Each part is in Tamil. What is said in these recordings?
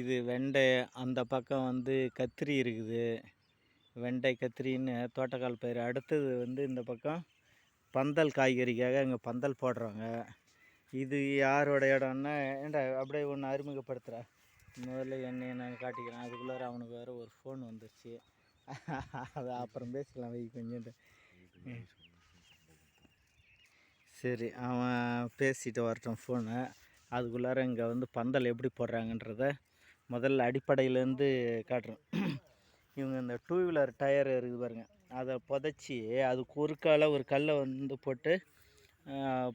இது வெண்டை அந்த பக்கம் வந்து கத்திரி இருக்குது. வெண்டை கத்திரின்னு தோட்டக்கால் பயிர். அடுத்தது வந்து இந்த பக்கம் பந்தல் காய்கறிக்காக இங்கே பந்தல் போடுறாங்க. இது யாரோட இடம்னா ஏன்டா அப்படியே ஒன்று அறிமுகப்படுத்துகிறா முதல்ல என்னையை நான் காட்டிக்கிறேன். அதுக்குள்ளார அவனுக்கு வேறு ஒரு ஃபோன் வந்துருச்சு. அது அப்புறம் பேசிக்கலாம். வை கொஞ்சம் சரி அவன் பேசிட்டு வரட்டும் ஃபோனு அதுக்குள்ளார இங்கே வந்து பந்தல் எப்படி போடுறாங்கன்றத முதல்ல அடிப்படையிலேருந்து காட்டுறேன். இவங்க இந்த டூ வீலர் டயர் இருக்குது பாருங்கள் அதை புதைச்சி அது குறுக்கால் ஒரு கல்லை வந்து போட்டு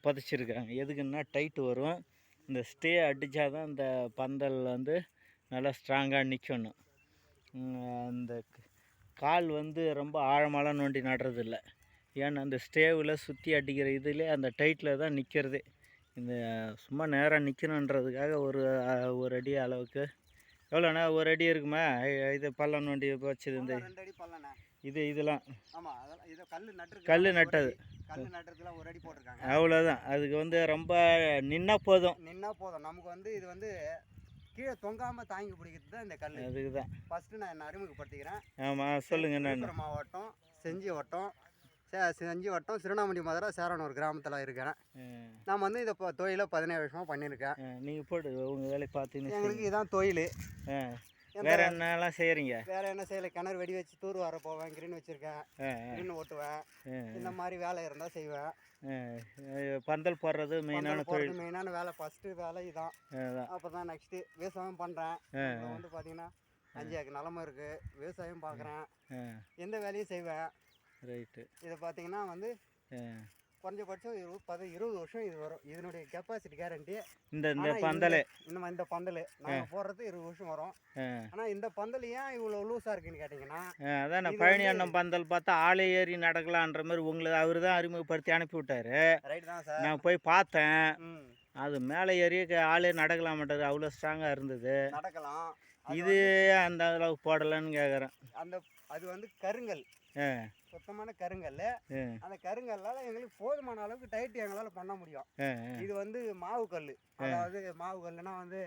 புதைச்சிருக்காங்க. எதுக்குன்னா டைட்டு வரும். இந்த ஸ்டே அடித்தா தான் இந்த பந்தல் வந்து நல்லா ஸ்ட்ராங்காக நிற்கணும் அந்த கால் வந்து ரொம்ப ஆழமாலாம் நோண்டி நடுறதில்ல. ஏன்னா அந்த ஸ்டேவில் சுற்றி அடிக்கிற இதில் அந்த டைட்டில் தான் நிற்கிறதே இந்த சும்மா நேராக நிற்கணுன்றதுக்காக ஒரு ஒரு அடி அளவுக்கு எவ்வளோண்ணா? ஒரு அடி இருக்குமா? இது பள்ளம் நோண்டி வச்சது இந்த இது இதெல்லாம். கல்லு நட்டது. கல்லு நட்டுறதுல ஒரு அடி போட்டிருக்காங்க. அவ்வளோதான் அதுக்கு வந்து ரொம்ப நின்னா போதும். நின்னா போதும். நமக்கு வந்து இது வந்து கீழே தொங்காம தாங்கி பிடிக்கிறது தான் இந்த கல் அதுக்கு தான் ஃபர்ஸ்ட் நான் என்ன அறிமுகப்படுத்திக்கிறேன். ஆமாம் சொல்லுங்கள் நான். மாவட்டம் செஞ்சி வட்டம் செஞ்சி வட்டம் திருவண்ணாமலை மதுரை சேரனூர் கிராமத்தில் இருக்கேன். நான் வந்து இதை இப்போ தொழிலை பதினேழு வருஷமாக பண்ணியிருக்கேன். நீங்கள் போடு உங்கள் வேலையை பார்த்தீங்கன்னு எங்களுக்கு இதான் தொழில். வேறு என்னெல்லாம் செய்கிறீங்க வேற என்ன செய்யலை கிணறு வெடி வச்சு தூர் வர போவேன் கிரீன் வச்சுருக்கேன் கிரீன் ஓட்டுவேன். இந்த மாதிரி வேலை இருந்தால் செய்வேன். பந்தல் போடுறது மெயினான தொழில். மெயினான வேலை ஃபஸ்ட்டு வேலை இதான். அப்போ தான் நெக்ஸ்ட்டு விவசாயம் பண்ணுறேன் வந்து பார்த்தீங்கன்னா அஞ்சு ஏக்கர் நிலம இருக்குது விவசாயம் பார்க்குறேன் எந்த வேலையும் செய்வேன். ரைட்டு இதை பார்த்தீங்கன்னா வந்து குறைஞ்சபட்சம் இருபது பது இருபது வருஷம் இது வரும். இதனுடைய கெப்பாசிட்டி கேரண்டி இந்த இந்த பந்தலே. இந்த இந்த பந்தல். நாங்கள் போடுறது இருபது வருஷம் வரும். ஆனால் இந்த பந்தல் ஏன் இவ்வளோ லூஸாக இருக்குன்னு கேட்டிங்கன்னா அதான் நான் பழனி அண்ணன் பந்தல் பார்த்தா ஆளே ஏறி நடக்கலான்ற மாதிரி உங்களுக்கு அவர் தான் அறிமுகப்படுத்தி அனுப்பி விட்டாரு. ரைட் தான் சார். நான் போய் பார்த்தேன். அது மேலே ஏறி ஆளே நடக்கலாம் மாட்டாரு. அவ்வளோ ஸ்ட்ராங்காக இருந்தது. நடக்கலாம். இது அந்த அளவுக்கு போடலைன்னு கேட்குறேன் அந்த அது வந்து கருங்கல். சுத்தமான கருங்கல். அந்த கருங்கல்லால் எங்களுக்கு போதுமான அளவுக்கு டைட் எங்களால் பண்ண முடியும். இது வந்து மாவு கல் அதாவது மாவு கல்லுனா வந்து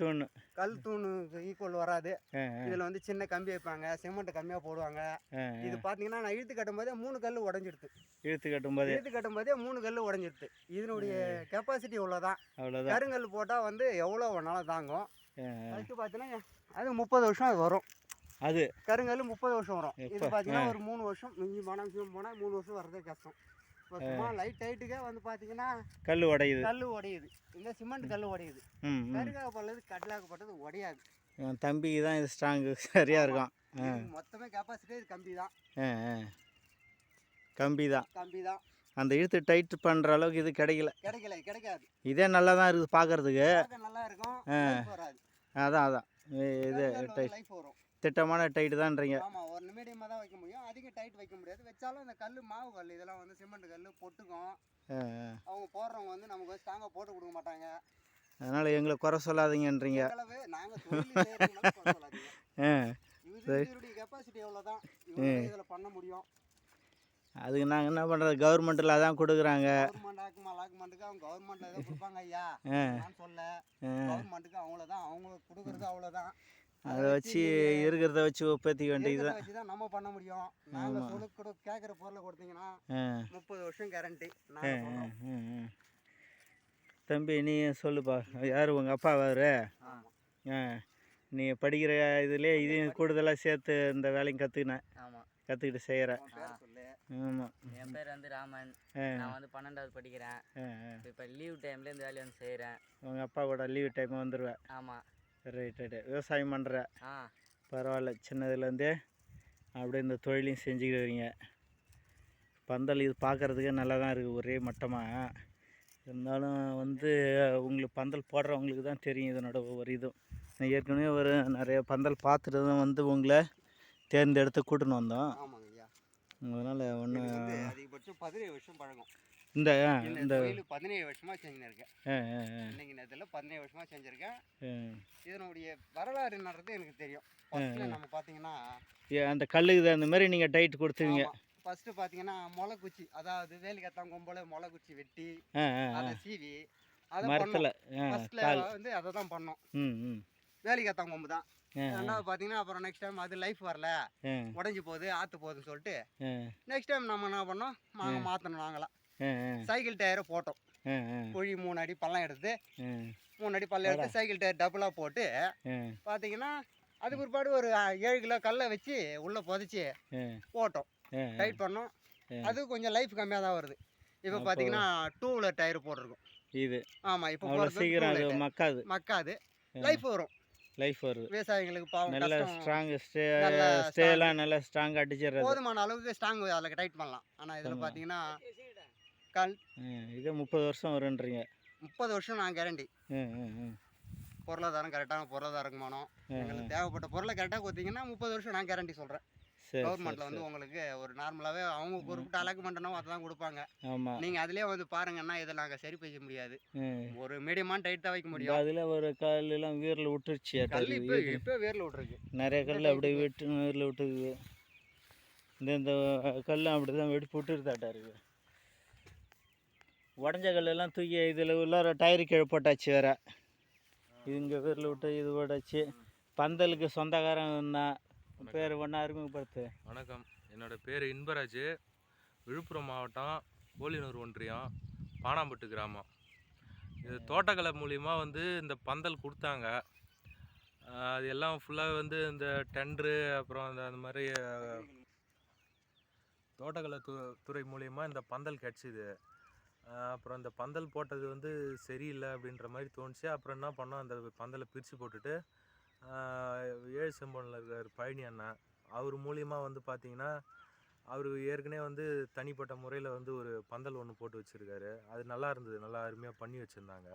தூண். கல் தூணுக்கு ஈக்குவல் வராது. இதில் வந்து சின்ன கம்பி வைப்பாங்க சிமெண்ட் கம்மியாக போடுவாங்க. இது பார்த்தீங்கன்னா நான் இழுத்து கட்டும் போதே மூணு கல் உடஞ்சிடுது இழுத்து கட்டும்போது. இழுத்து கட்டும் போதே மூணு கல் உடஞ்சிடுது இதனுடைய கெப்பாசிட்டி இவ்வளோதான் அவ்வளோதான் கருங்கல் போட்டால் வந்து எவ்வளோ வேணாலும் தாங்கும். அதுக்கு பார்த்தீங்கன்னா அது முப்பது வருஷம் அது வரும். அது கருங்கல் முப்பது வருஷம் வரும். இது? பார்த்தீங்கன்னா ஒரு மூணு வருஷம் மிஞ்சி போனால் மிஞ்சி போனால் மூணு வருஷம் வர்றதே கஷ்டம். சும்மா லைட் டைட்டுக்கே வந்து பார்த்தீங்கன்னா கல் உடையுது. கல் உடையுது. இந்த சிமெண்ட் கல் உடையுது. ம் கருகாப்பள்ளது கடலாக்கப்பட்டது உடையாது. தம்பிக்கு தான் இது ஸ்ட்ராங்கு சரியாக இருக்கும் மொத்தமே கெப்பாசிட்டி இது கம்பி தான். கம்பி தான். கம்பி தான். அந்த இழுத்து டைட் பண்ணுற அளவுக்கு இது கிடைக்கல. கிடைக்கல கிடைக்காது. இதே நல்லா தான் இருக்குது பார்க்குறதுக்கு பார்க்க நல்லா இருக்கும் வராது. அதான் அதான். இது டைட் திட்டமான டைட்டு தான்றீங்க. ஆமா ஒரு மீடியமாக தான் வைக்க முடியும். அதிக டைட் வைக்க முடியாது. வச்சாலும் இந்த கல் மாவு கல் இதெல்லாம் வந்து சிமெண்ட் கல் பொட்டுக்கும். அவங்க போடுறவங்க வந்து நமக்கு வந்து ஸ்ட்ராங்காக போட்டு கொடுக்க மாட்டாங்க. அதனால் எங்களை குறை சொல்லாதீங்கன்றீங்க. தான் இதில் பண்ண முடியும். அதுக்கு நாங்கள் என்ன பண்ணுறது கவர்மெண்ட்டில் அதான் கொடுக்குறாங்க. கவர்மெண்ட் ஆக்குமா லாக்குமெண்ட்டுக்கு அவங்க கவர்மெண்ட்ல ஏதோ கொடுப்பாங்க ஐயா. சொல்ல. கவர்மெண்ட்டுக்கு அவ்வளோதான் அவங்க கொடுக்குறது அவ்வளோதான் அதை வச்சு இருக்கிறத வச்சு ஒப்பேற்றிக்க வேண்டியது தான். நம்ம பண்ண முடியும். நாங்கள் சொல்லு கொடு கேட்குற பொருளை கொடுத்தீங்கன்னா முப்பது வருஷம் கேரண்டி. தம்பி நீ சொல்லுப்பா. யார் உங்கள் அப்பா வேறு ஆ. நீ படிக்கிற இதுலேயே இதையும் கூடுதலாக சேர்த்து இந்த வேலையும் கற்றுக்கினேன் ஆமாம் கற்றுக்கிட்டு செய்கிற உன் பேர் சொல்லு. ஆமாம் என் பேர் வந்து ராமன். நான் வந்து பன்னெண்டாவது படிக்கிறேன். இப்போ லீவ் டைமில் இந்த வேலையை வந்து செய்கிறேன் உங்கள் அப்பா கூட லீவு டைம் வந்துடுவேன் ஆமாம் ரைட் ரைட்டு விவசாயம் பண்ணுற ஆ. பரவாயில்ல சின்னதுலேருந்தே அப்படியே இந்த தொழிலையும் செஞ்சுக்கிட்டு வரீங்க பந்தல் இது பார்க்குறதுக்கே நல்லா தான் இருக்குது ஒரே மட்டமாக இருந்தாலும் வந்து உங்களுக்கு பந்தல் போடுறவங்களுக்கு தான் தெரியும் இதனோட ஒவ்வொரு இதுவும் நான் ஏற்கனவே ஒரு நிறைய பந்தல் பார்த்துட்டு தான் வந்து உங்களை தேர்ந்தெடுத்து கூட்டின்னு வந்தோம். அதனால் ஒன்று அதிகபட்சம் பதினேழு வருஷம் பழகும் இந்த இந்த பதினேழு ஆ, ஆ, இன்னைக்கு நேரத்தில் பதினேழு வருஷமாக செஞ்சுருக்கேன். இதனுடைய வரலாறு என்னன்றது எனக்கு தெரியும். நம்ம பார்த்தீங்கன்னா அந்த கல்லுக்கு அந்த மாதிரி நீங்கள் டைட் கொடுத்துவீங்க ஃபஸ்ட்டு பார்த்தீங்கன்னா முளைக்குச்சி அதாவது வேலி கத்தாங்க கொம்போல முளைக்குச்சி வெட்டி அதை சீவி அதை மரத்தில் கால். வந்து அதை தான் பண்ணோம். வேலிக்கத்தான் கொம்பு தான். ரெண்டாவது பார்த்தீங்கன்னா அப்புறம் நெக்ஸ்ட் டைம் அது லைஃப் வரல. உடஞ்சி போகுது ஆற்று போகுதுன்னு சொல்லிட்டு நெக்ஸ்ட் டைம் நம்ம என்ன பண்ணோம்? நாங்கள் மாற்றணும் நாங்களாம். சைக்கிள் டயரை போட்டோம். குழி மூணு அடி பள்ளம் எடுத்து மூணு அடி பள்ளம் எடுத்து சைக்கிள் டயர் டபுளாக போட்டு பார்த்தீங்கன்னா அது பிற்பாடு ஒரு ஏழு கிலோ கல்லை வச்சு உள்ளே புதைச்சி போட்டோம். டைட் பண்ணோம். அது கொஞ்சம் லைஃப் கம்மியாக தான் வருது. இப்போ பார்த்தீங்கன்னா டூ வீலர் டயர் போட்டிருக்கோம். இது. ஆமாம் இப்போ சீக்கிரம். மக்காது. மக்காது. லைஃப் வரும். லைஃப் வருது. விவசாயிங்களுக்கு பாவம் நல்ல ஸ்ட்ராங் ஸ்டே ஸ்டேலாம் நல்லா ஸ்ட்ராங் அடிச்சிடுறது. போதுமான அளவுக்கு ஸ்ட்ராங் அதில் டைட் பண்ணலாம். ஆனால் இதில். பார்த்தீங்கன்னா கல். இது முப்பது வருஷம் வருன்றீங்க. முப்பது வருஷம் நான் கேரண்டி பொருளாதாரம் கரெக்டான பொருளாதாரமானோம் ஆ, எங்களுக்கு தேவைப்பட்ட பொருளை கரெக்டாக கொடுத்தீங்கன்னா முப்பது வருஷம் நான் கேரண்டி சொல்கிறேன் சரி வந்து உங்களுக்கு ஒரு நார்மலாகவே அவங்க குறிப்பிட்ட அலாக்குமெண்ட்னோ அதை தான் கொடுப்பாங்க. நீங்கள் அதுலேயே வந்து பாருங்கன்னா இதை நாங்கள் சரி செய்ய முடியாது. ஒரு மீடியமான டைட் தான் வைக்க முடியும். அதில் ஒரு கல் எல்லாம் வீரில் விட்டுருச்சு கல் இப்போ இப்போ வேரில் விட்ருக்கு நிறைய கல் அப்படியே விட்டு வீரில் விட்டுக்குது. இந்த இந்த கல்லாம் அப்படி தான் வெடிப்பு விட்டுருதாட்டா இருக்கு. உடஞ்ச கல்லெல்லாம் தூக்கி இதில் உள்ளார டயரு கீழே போட்டாச்சு வேற. இது இங்கே வீரில் விட்டு இது போட்டாச்சு. பந்தலுக்கு சொந்தக்காரன் தான் பேர் ஒன்றா அறிமுகப்படுத்து. வணக்கம். என்னோட பேர் இன்பராஜ். விழுப்புரம் மாவட்டம் போலினூர் ஒன்றியம் பானாம்பட்டு கிராமம். இது தோட்டக்கலை மூலிமா வந்து இந்த பந்தல் கொடுத்தாங்க. அது எல்லாம் ஃபுல்லாக வந்து இந்த டெண்டரு அப்புறம் அந்த அந்த மாதிரி தோட்டக்கலை து துறை மூலிமா இந்த பந்தல் கிடச்சிது. அப்புறம் இந்த பந்தல் போட்டது வந்து சரியில்லை அப்படின்ற மாதிரி தோணுச்சு. அப்புறம் என்ன பண்ணோம்? அந்த பந்தலை பிரித்து போட்டுட்டு ஏழு செம்பனில் இருக்கார் பழனி அண்ணன் அவர் மூலியமாக வந்து பார்த்தீங்கன்னா அவர் ஏற்கனவே வந்து தனிப்பட்ட முறையில் வந்து ஒரு பந்தல் ஒன்று போட்டு வச்சுருக்காரு. அது நல்லா இருந்தது. நல்லா அருமையாக பண்ணி வச்சுருந்தாங்க.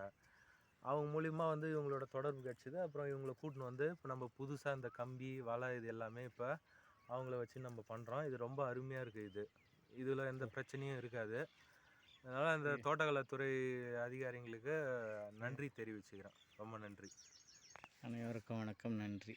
அவங்க மூலிமா வந்து இவங்களோட தொடர்பு கிடச்சிது. அப்புறம் இவங்களை கூட்டின்னு வந்து இப்போ நம்ம புதுசாக இந்த கம்பி வலை இது எல்லாமே இப்போ அவங்கள வச்சு நம்ம பண்ணுறோம் இது ரொம்ப அருமையாக இருக்குது இது. இதில் எந்த பிரச்சனையும் இருக்காது. அதனால் இந்த தோட்டக்கலைத்துறை அதிகாரிங்களுக்கு நன்றி தெரிவிச்சுக்கிறேன். ரொம்ப நன்றி. அனைவருக்கும் வணக்கம். நன்றி.